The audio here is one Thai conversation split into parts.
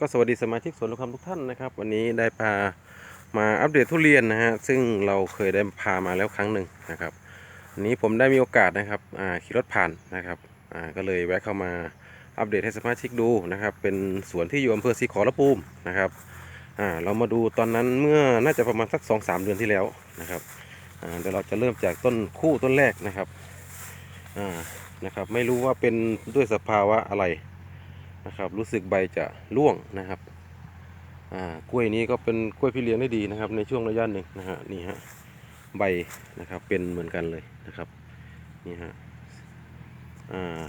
ก็สวัสดีสมาชิกสวนลูกคำทุกท่านนะครับ วันนี้ได้พามาอัปเดตทุเรียนนะฮะซึ่งเราเคยได้พามาแล้วครั้งหนึ่งนะครับวันนี้ผมได้มีโอกาสนะครับขี่รถผ่านนะครับก็เลยแวะเข้ามาอัปเดตให้สมาชิกดูนะครับ เป็นสวนที่อยู่อำเภอศรีขอระภูมนะครับเรามาดูตอนนั้นเมื่อน่าจะประมาณสักสองสามเดือนที่แล้วนะครับเดี๋ยวเราจะเริ่มจากต้นคู่ต้นแรกนะครับนะครับ ไม่รู้ว่าเป็นด้วยสภาวะอะไร นะครับ รู้สึกใบจะร่วงนะครับอ่ากล้วยนี้ก็เป็นกล้วยพี่เลี้ยงได้ดีนะครับ ในช่วงระยะหนึ่งนะฮะนี่ฮะใบนะครับเป็นเหมือนกันเลยนะครับนี่ฮะอ่า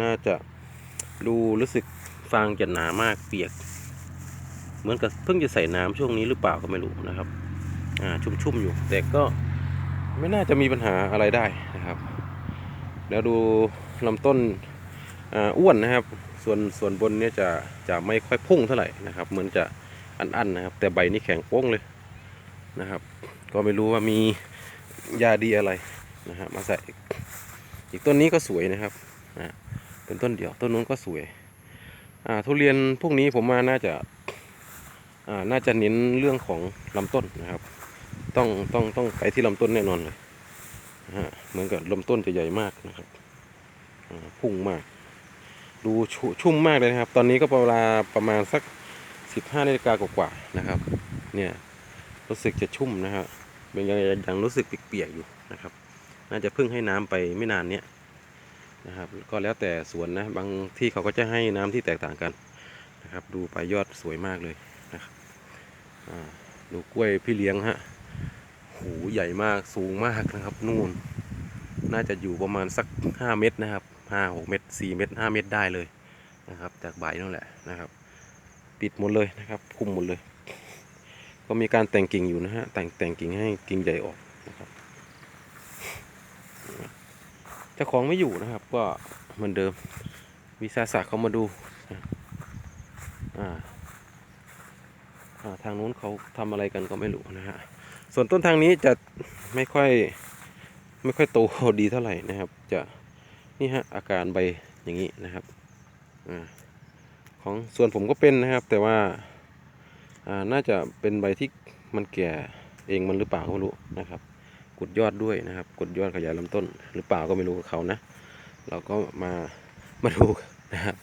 น่าจะดูรู้สึกฟางจะหนามากเปียก เหมือนกับเพิ่งจะใส่น้ำช่วงนี้หรือเปล่าก็ไม่รู้นะครับอ่าชุ่มๆอยู่ แต่ก็ไม่น่าจะมีปัญหาอะไรได้นะครับ แล้วดูลำต้นอ้วนนะครับ ส่วนส่วนบนเนี่ยจะจะไม่ค่อยพุ่งเท่าไหร่นะครับ เหมือนจะอันๆนะครับ แต่ใบนี่แข็งโป้งเลยนะครับ ก็ไม่รู้ว่ามียาดีอะไรนะฮะมาใส่อีกต้นนี้ก็สวยนะครับนะเป็นต้นเดียวต้นนู้นก็สวยอ่าทุเรียนพวกนี้ผมมาน่าจะอ่าน่าจะเน้นเรื่องของลำต้นนะครับ ต้องต้องต้องไปที่ลำต้นแน่นอนเลยนะฮะเหมือนกับลำต้นจะใหญ่มากนะครับพุ่งมาก ดูชุชุ่มมากเลยนะครับ ตอนนี้ก็เวลาประมาณสัก 15นาฬิกากว่าๆนะครับ เนี่ยรู้สึกจะชุ่มนะครับเป็นยังยังรู้สึกเปียกๆอยู่นะครับ น่าจะเพิ่งให้น้ำไปไม่นานเนี้ยนะครับ ก็แล้วแต่สวนนะบางที่เขาก็จะให้น้ำที่แตกต่างกันนะครับ ดูไปยอดสวยมากเลยนะครับดูกล้วยพี่เลี้ยงฮะหูใหญ่มากสูงมากนะครับ นู่น น่าจะอยู่ประมาณสัก 5 เมตรนะครับ ห้าหกเมตรสี่เมตรห้าเมตรได้เลยนะครับ จากใบนั่นแหละนะครับปิดหมดเลยนะครับ คุมหมดเลย ก็มีการแต่งกิ่งอยู่นะฮะแต่งแต่งกิ่งให้กิ่งใหญ่ออกนะครับเจ้าของไม่อยู่นะครับ ก็เหมือนเดิมวิสาสะเขามาดูอ่าอ่าทางนู้นเขาทำอะไรกันก็ไม่รู้นะฮะ ส่วนต้นทางนี้จะไม่ค่อยไม่ค่อยโตดีเท่าไหร่นะครับ จะ นี่ฮะอาการใบอย่างนี้นะครับอของส่วนผมก็เป็นนะครับ แต่ว่าน่าจะเป็นใบที่มันแก่เองมันหรือเปล่าก็ไม่รู้นะครับกดยอดด้วยนะครับกดยอดขยายลำต้น หรือเปล่าก็ไม่รู้กับเขานะ เราก็มามาดูนะครับ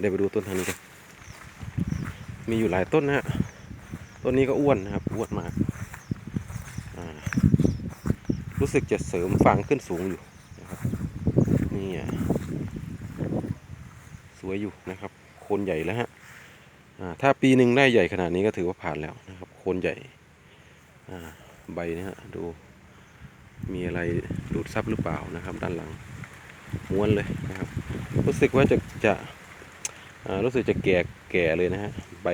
เดี๋ยวไปดูต้นทางนี้กันมีอยู่หลายต้นนะฮะต้นนี้ก็อ้วนนะครับอ้วนมากรู้สึกจะเสริมฟางขึ้นสูงอยู่ นี่สวยอยู่นะครับ โคนใหญ่แล้วฮะถ้าปีหนึ่งได้ใหญ่ขนาดนี้ก็ถือว่าผ่านแล้วนะครับ โคนใหญ่ใบนะฮะดูมีอะไรดูดซับหรือเปล่านะครับ ด้านหลังม้วนเลยนะครับ รู้สึกว่าจะจะรู้สึกจะแก่แก่เลยนะฮะใบ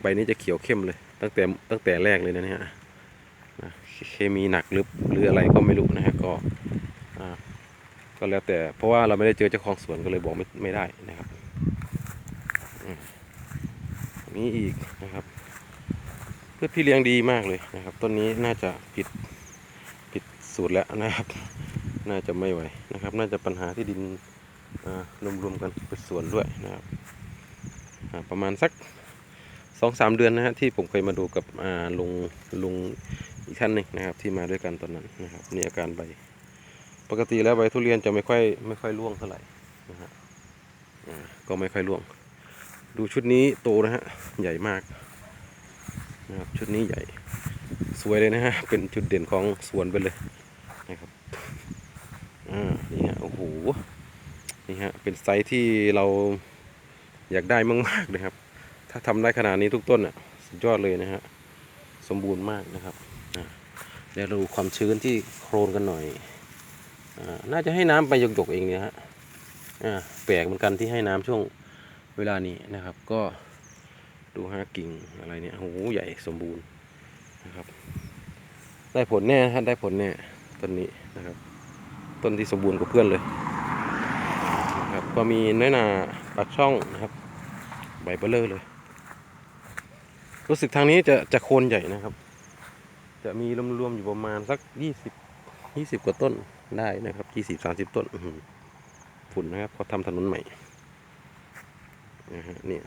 ใบนี้จะเขียวเข้มเลย ตั้งแต่ตั้งแต่แรกเลยนะเนี่ยนะเคมีหนักหรือหรืออะไรก็ไม่รู้นะฮะก็อ่า ก็แล้วแต่เพราะว่าเราไม่ได้เจอเจ้าของสวนก็เลยบอกไม่ไม่ได้นะครับอืมมีอีกนะครับพืชพี่เลี้ยงดีมากเลยนะครับต้นนี้น่าจะผิดผิดสูตรแล้วนะครับ น่าจะไม่ไหวนะครับ น่าจะปัญหาที่ดินรวมๆกันเป็นสวนด้วยนะครับประมาณสักสองสามเดือนนะฮะที่ผมเคยมาดูกับลุงลุงอีกท่านหนึ่งนะครับ ที่มาด้วยกันตอนนั้นนะครับนี่อาการใบ ปกติแล้วใบทุเรียนจะไม่ค่อยไม่ค่อยร่วงเท่าไหร่นะฮะอ่าก็ไม่ค่อยร่วง ดูชุดนี้โตนะฮะใหญ่มากนะครับชุดนี้ใหญ่สวยเลยนะฮะเป็นจุดเด่นของสวนไปเลยนะครับอ่านี่ฮะโอ้โหนี่ฮะเป็นไซส์ที่เราอยากได้มากๆเลยครับ ถ้าทำได้ขนาดนี้ทุกต้นอะสุดยอดเลยนะฮะสมบูรณ์มากนะครับเดี๋ยวเราดูความชื้นที่โครนกันหน่อย น่าจะให้น้ำไปหยกๆเองเนี่ยฮะแปลกเหมือนกันที่ให้น้ำช่วงเวลานี้นะครับ ก็ดูฮะกิ่งอะไรเนี่ยโอ้โหใหญ่สมบูรณ์นะครับ ได้ผลแน่ฮะได้ผลแน่ต้นนี้นะครับ ต้นที่สมบูรณ์กว่าเพื่อนเลยนะครับก็มีน้อยหนาปากช่องนะครับ ใบเบลเลอร์เลย รู้สึกทางนี้จะจะโคนใหญ่นะครับ จะมีรวมๆอยู่ประมาณสักยี่สิบยี่สิบกว่าต้น ได้นะครับยี่สิบสามสิบต้นฝุ่นนะครับเขาทำถนนใหม่นะฮะเนี่ย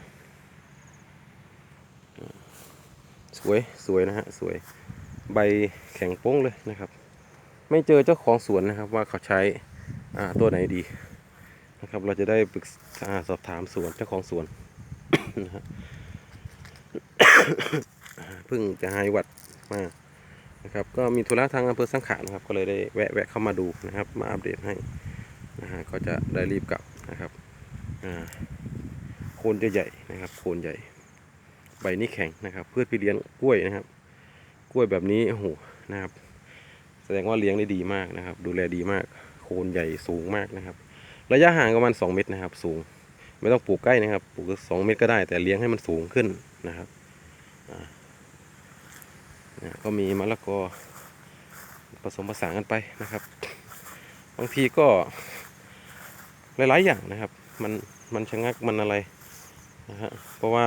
สวยสวยนะฮะสวยใบแข็งโป้งเลยนะครับ ไม่เจอเจ้าของสวนนะครับว่าเขาใช้ตัวไหนดีนะครับ เราจะได้ปรึกษาสอบถามสวนเจ้าของสวนนะฮะเพิ่งจะหายวัดมา นะครับก็มีธุระทางอำเภอสังขะนะครับ ก็เลยได้แวะแวะเข้ามาดูนะครับ มาอัปเดตให้นะฮะก็จะได้รีบกลับนะครับอ่าโคนจะใหญ่นะครับโคนใหญ่ ใบนี้แข็งนะครับพืชพี่เลี้ยงกล้วยนะครับ กล้วยแบบนี้โอ้โหนะครับ แสดงว่าเลี้ยงได้ดีมากนะครับ ดูแลดีมาก โคนใหญ่สูงมากนะครับ ระยะห่างประมาณ2เมตรนะครับ สูง ไม่ต้องปลูกใกล้นะครับ ปลูกสองเมตรก็ได้แต่เลี้ยงให้มันสูงขึ้นนะครับอ่า ก็มีมะละกอผสมผสานกันไปนะครับ บางทีก็หลาย ๆ อย่างนะครับ มันมันชะงักมันอะไรนะฮะเพราะว่า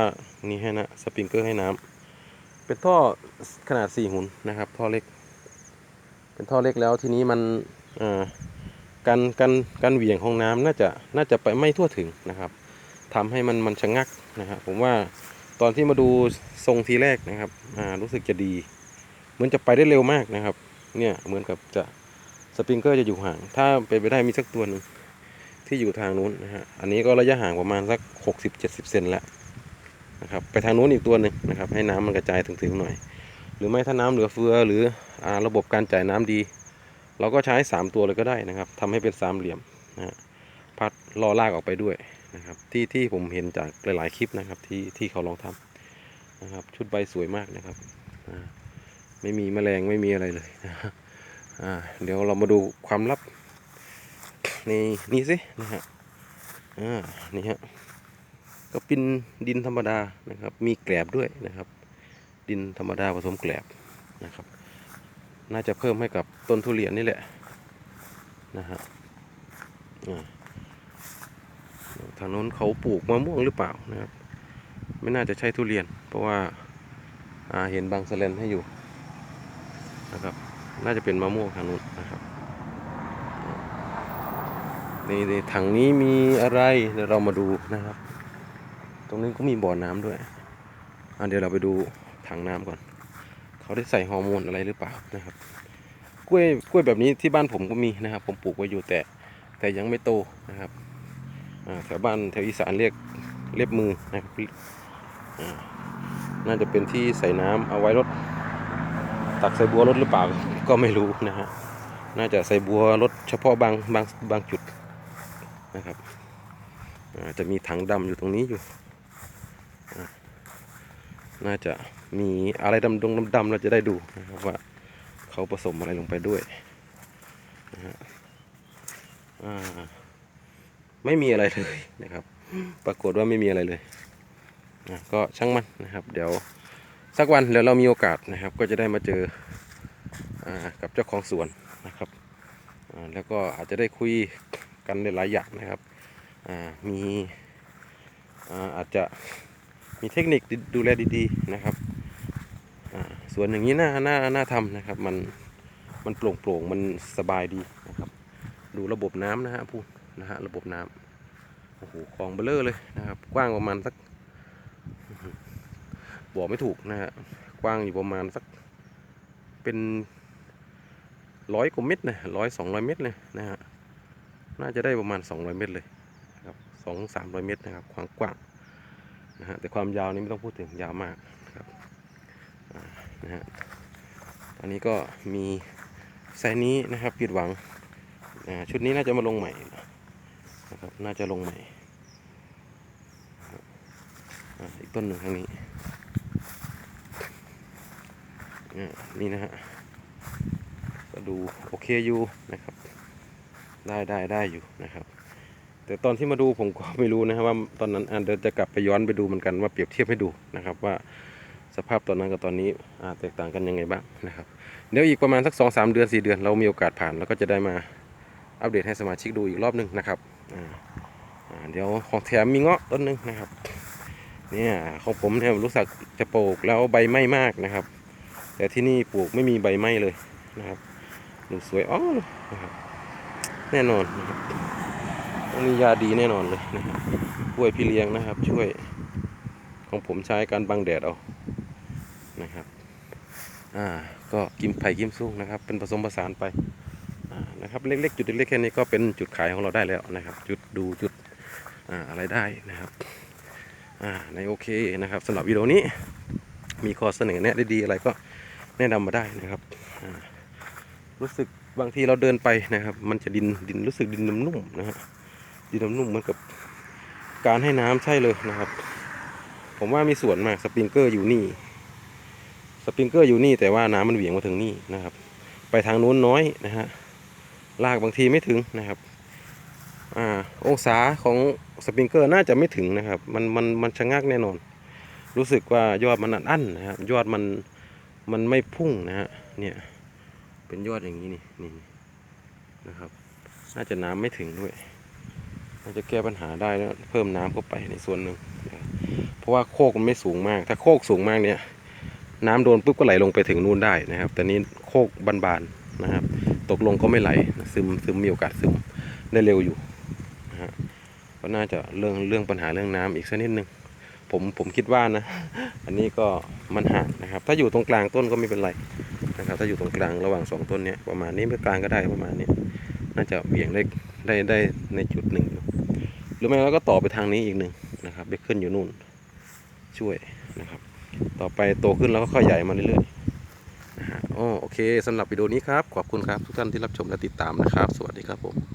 นี่ให้นะสปริงเกอร์ให้น้ำเป็นท่อขนาดสี่หุ่นนะครับ ท่อเล็ก เป็นท่อเล็กแล้วทีนี้มันการการการเหวี่ยงของน้ำน่าจะน่าจะไปไม่ทั่วถึงนะครับทำให้มันมันชะงักนะครับผมว่าตอนที่มาดูทรงทีแรกนะครับรู้สึกจะดี มือนจะไปได้เร็วมากนะครับ เนี่ยเหมือนกับจะสปริงเกอร์จะอยู่ห่าง ถ้าเป็นไปได้มีสักตัวหนึ่งที่อยู่ทางนู้นนะฮะ อันนี้ก็ระยะห่างประมาณสัก 60-70 เซนแล้วนะครับ ไปทางนู้นอีกตัวหนึ่งนะครับ ให้น้ำมันกระจายถึงๆหน่อย หรือไม่ถ้าน้ำเหลือเฟือหรืออระบบการจ่ายน้ำดี เราก็ใช้ 3 ตัวเลยก็ได้นะครับทำให้เป็นสามเหลี่ยมนะฮะ พัดล่อลากออกไปด้วยนะครับ ที่ที่ผมเห็นจากหลายๆคลิปนะครับที่ที่เขาลองทำนะครับ ชุดใบสวยมากนะครับ อ่า ไม่มีแมลงไม่มีอะไรเลยนะฮะเดี๋ยวเรามาดูความลับในนี่สินะฮะอ่านี่ฮะก็เป็นดินธรรมดานะครับ มีแกลบด้วยนะครับ ดินธรรมดาผสมแกลบนะครับ น่าจะเพิ่มให้กับต้นทุเรียนนี่แหละนะฮะอ่าทางโน้นเขาปลูกมะม่วงหรือเปล่านะครับ ไม่น่าจะใช่ทุเรียน เพราะว่าาเห็นบางสะเลนให้อยู่ นะครับ น่าจะเป็นมะม่วงทางนู้นนะครับนี่ในถังนี้มีอะไรเดี๋ยวเรามาดูนะครับ ตรงนี้ก็มีบ่อน้ำด้วยอะเดี๋ยวเราไปดูถังน้ำก่อน เขาได้ใส่ฮอร์โมนอะไรหรือเปล่านะครับ กล้วยกล้วยแบบนี้ที่บ้านผมก็มีนะครับ ผมปลูกไว้อยู่แต่แต่ยังไม่โตนะครับอ่าแถวบ้านแถวอีสานเรียกเรียบมือนะครับน่าจะเป็นที่ใส่น้ำเอาไว้รด ตักใส่บัวรดหรือเปล่าก็ไม่รู้นะฮะน่าจะใส่บัวรดเฉพาะบางบางบางจุดนะครับอาจะมีถังดำอยู่ตรงนี้อยู่ น่าจะมีอะไรดำดงดำๆเราจะได้ดูนะครับว่าเขาผสมอะไรลงไปด้วยนะฮะไม่มีอะไรเลยนะครับ ปรากฏว่าไม่มีอะไรเลยก็ช่างมันนะครับ เดี๋ยว สักวันเดี๋ยวเรามีโอกาสนะครับ ก็จะได้มาเจออกับเจ้าของสวนนะครับแล้วก็อาจจะได้คุยกันในหลายอย่างนะครับมีอาอาจจะมีเทคนิคดูแลดีๆนะครับสวนอย่างนี้น่าน่าน่าทำนะครับ มันมันโปร่งโปร่งๆมันสบายดีนะครับ ดูระบบน้ำนะฮะพูดนะฮะระบบน้ำโอ้โหคลองเบลเลอร์เลยนะครับ กว้างประมาณสัก บอกไม่ถูกนะฮะกว้างอยู่ประมาณสักเป็นร้อยกว่าเมตรนะร้อยสองร้อยเมตรเลยนะฮะน่าจะได้ประมาณสองร้อยเมตรเลยนะครับสองสามร้อยเมตรนะครับความกว้างนะฮะแต่ความยาวนี้ไม่ต้องพูดถึงยาวมากนะครับนะฮะอันนี้ก็มีไซนี้นะครับผิดหวังอ่าชุดนี้น่าจะมาลงใหม่นะครับน่าจะลงใหม่อีกต้นหนึ่งทางนี้อ่า นี่นะฮะ ก็ดูโอเคอยู่นะครับ ได้ได้ได้อยู่นะครับ แต่ตอนที่มาดูผมก็ไม่รู้นะครับว่าตอนนั้นอะเดี๋ยวจะกลับไปย้อนไปดูเหมือนกันว่าเปรียบเทียบให้ดูนะครับว่าสภาพตอนนั้นกับตอนนี้อแตกต่างกันยังไงบ้างนะครับ เดี๋ยวอีกประมาณสัก2อสเดือน 4 เดือน เรามีโอกาสผ่านแล้วก็จะได้มาอัปเดตให้สมาชิกดูอีกรอบหนึ่งนะครับเดี๋ยวของแถมมีเงาะต้นหนึ่งนะครับเนี่ยของผมเนี่ยรู้สึกจะปลูกแล้วใบไหม้มากนะครับ แต่ที่นี่ปลูกไม่มีใบไหม้เลยนะครับดูสวยอ๋อนะครับแน่นอนนะครับต้องมียาดีแน่นอนเลยนะครับกล้วยพี่เลี้ยงนะครับ ช่วยของผมใช้การบังแดดเอานะครับอ่าก็กิมไผ่กิมซุ่งนะครับ เป็นผสมผสานไปนะครับเล็กๆจุดเล็กๆแค่นี้ก็เป็นจุดขายของเราได้แล้วนะครับ จุดดูจุดอ่าอะไรได้นะครับอ่าในโอเคนะครับสำหรับวิดีโอนี้มีข้อเสนอแนะได้ดีอะไรก็ แนะนำมาได้นะครับรู้สึกบางทีเราเดินไปนะครับ มันจะดินดินรู้สึกดินนุ่มๆนะฮะดินนุ่มๆเหมือนกับการให้น้ำใช่เลยนะครับ ผมว่ามีส่วนมากสปริงเกอร์อยู่นี่ สปริงเกอร์อยู่นี่แต่ว่าน้ำมันเหวี่ยงมาถึงนี่นะครับ ไปทางนู้นน้อยนะฮะลากบางทีไม่ถึงนะครับอ่าองศาของสปริงเกอร์น่าจะไม่ถึงนะครับ มันมันมันชะงักแน่นอน รู้สึกว่ายอดมันอันอั้นนะครับยอดมัน มันไม่พุ่งนะฮะเนี่ยเป็นยอดอย่างนี้นี่นี่นะครับ น่าจะน้ำไม่ถึงด้วยน่าจะแก้ปัญหาได้แล้วเพิ่มน้ำเข้าไปในส่วนหนึ่งเพราะว่าโคกมันไม่สูงมาก ถ้าโคกสูงมากเนี่ย น้ำโดนปุ๊บก็ไหลลงไปถึงนู่นได้นะครับ แต่นี้โคกบานๆนะครับ ตกลงก็ไม่ไหลซึมซึมมีโอกาสซึมได้เร็วอยู่นะฮะก็น่าจะเรื่องเรื่องปัญหาเรื่องน้ำอีกสักนิดนึงผมผมคิดว่านะ อันนี้ก็ มันห่างนะครับ ถ้าอยู่ตรงกลางต้นก็ไม่เป็นไรนะครับ ถ้าอยู่ตรงกลางระหว่างสองต้นเนี้ยประมาณนี้ไม่กลางก็ได้ประมาณนี้น่าจะเบี่ยงได้ได้ได้ในจุดหนึ่งอยู่หรือไม่เราก็ต่อไปทางนี้อีกหนึ่งนะครับไปขึ้นอยู่นู่นช่วยนะครับ ต่อไปโตขึ้นแล้วก็ค่อยใหญ่มาเรื่อยๆนะฮะอ๋อโอเคสำหรับวิดีโอนี้ครับ ขอบคุณครับทุกท่านที่รับชมและติดตามนะครับ สวัสดีครับผม